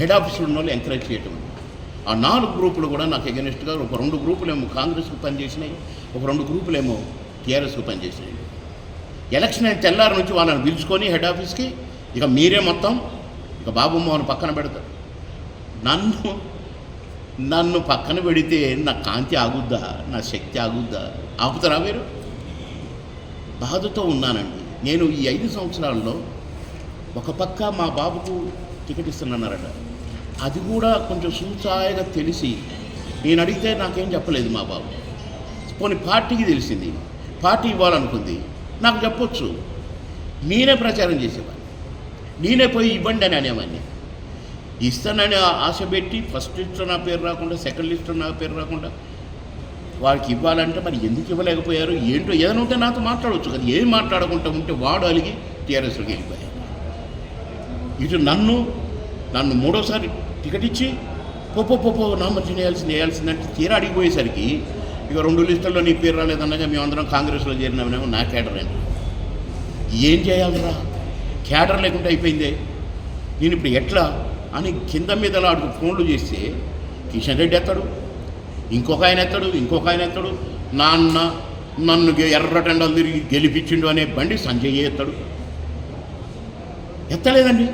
Head ఆఫీసులో ఉన్న వాళ్ళు ఎంకరేజ్ చేయటం. ఆ నాలుగు గ్రూపులు కూడా నాకు ఎగనిస్ట్గా ఒక రెండు గ్రూపులు ఏమో కాంగ్రెస్కి పనిచేసినాయి ఒక రెండు గ్రూపులు ఏమో టీఆర్ఎస్కి పనిచేసినాయి. ఎలక్షన్ అయిన తెల్లారి నుంచి వాళ్ళని పిలుచుకొని హెడ్ ఆఫీస్కి ఇక మీరే మొత్తం ఇక బాబు మోహన్ పక్కన పెడతారు. నన్ను నన్ను పక్కన పెడితే నా కాంతి ఆగుద్దా నా శక్తి ఆగుద్దా? ఆపుతారా మీరు? బాధతో ఉన్నానండి. నేను ఈ ఐదు సంవత్సరాల్లో ఒక పక్క మా బాబుకు టికెట్ ఇస్తున్నానన్నారట. అది కూడా కొంచెం సూచాయగా తెలిసి నేను అడిగితే నాకేం చెప్పలేదు మా బాబు. కొన్ని పార్టీకి తెలిసింది. పార్టీ ఇవ్వాలనుకుంది. నాకు చెప్పొచ్చు. నేనే ప్రచారం చేసేవాడిని. నేనే పోయి ఇవ్వండి అని అనేవాడిని. ఇస్తానని ఆశ పెట్టి ఫస్ట్ లిస్ట్లో నా పేరు రాకుండా సెకండ్ లిస్ట్లో నా పేరు రాకుండా వారికి ఇవ్వాలంటే మరి ఎందుకు ఇవ్వలేకపోయారు? ఏంటో ఏదైనా ఉంటే నాతో మాట్లాడవచ్చు కదా. ఏం మాట్లాడకుండా ఉంటే వాడు అలిగి టీఆర్ఎస్లోకి వెళ్ళిపోయారు ఇటు నన్ను నన్ను మూడోసారి టికెట్ ఇచ్చి పోపో పోపో నామర్జన వేయాల్సింది వేయాల్సిందంటే తీరా అడిగిపోయేసరికి ఇక రెండు లిస్టుల్లో నీ పేరు రాలేదన్నగా మేమందరం కాంగ్రెస్లో చేరినామేమో నా కేటర్ అండి. ఏం చేయాలరా? కేటర్ లేకుండా అయిపోయిందే. నేను ఇప్పుడు ఎట్లా? అని కింద మీద ఆడుకు ఫోన్లు చేస్తే కిషన్ రెడ్డి ఎత్తాడు. ఇంకొక ఆయన ఎత్తాడు ఇంకొక ఆయన ఎత్తాడు. నాన్న నన్ను ఎర్రటెండలు తిరిగి గెలిపించిండు అనే బండి సంజయ్ ఎత్తాడు? ఎత్తలేదండి.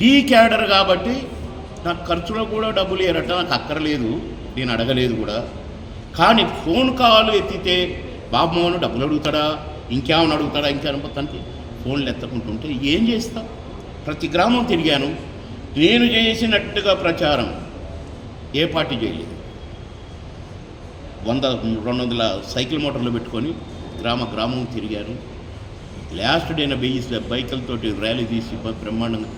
టీ క్యాడర్ కాబట్టి నాకు ఖర్చులో కూడా డబ్బులు ఏరట నాకు అక్కర్లేదు. నేను అడగలేదు కూడా. కానీ ఫోన్ కాల్ ఎత్తితే బాబు డబ్బులు అడుగుతాడా? ఇంకేమైనా అడుగుతాడా? ఇంకేమైనా తనకి ఫోన్లు ఎత్తకుంటుంటే ఏం చేస్తా? ప్రతి గ్రామం తిరిగాను. నేను చేసినట్టుగా ప్రచారం ఏ పార్టీ చేయలేదు. వంద రెండు వందల సైకిల్ మోటార్లు పెట్టుకొని గ్రామ గ్రామం తిరిగారు. లాస్ట్ డేన వెయ్యి బైకులతోటి ర్యాలీ తీసి బ్రహ్మాండంగా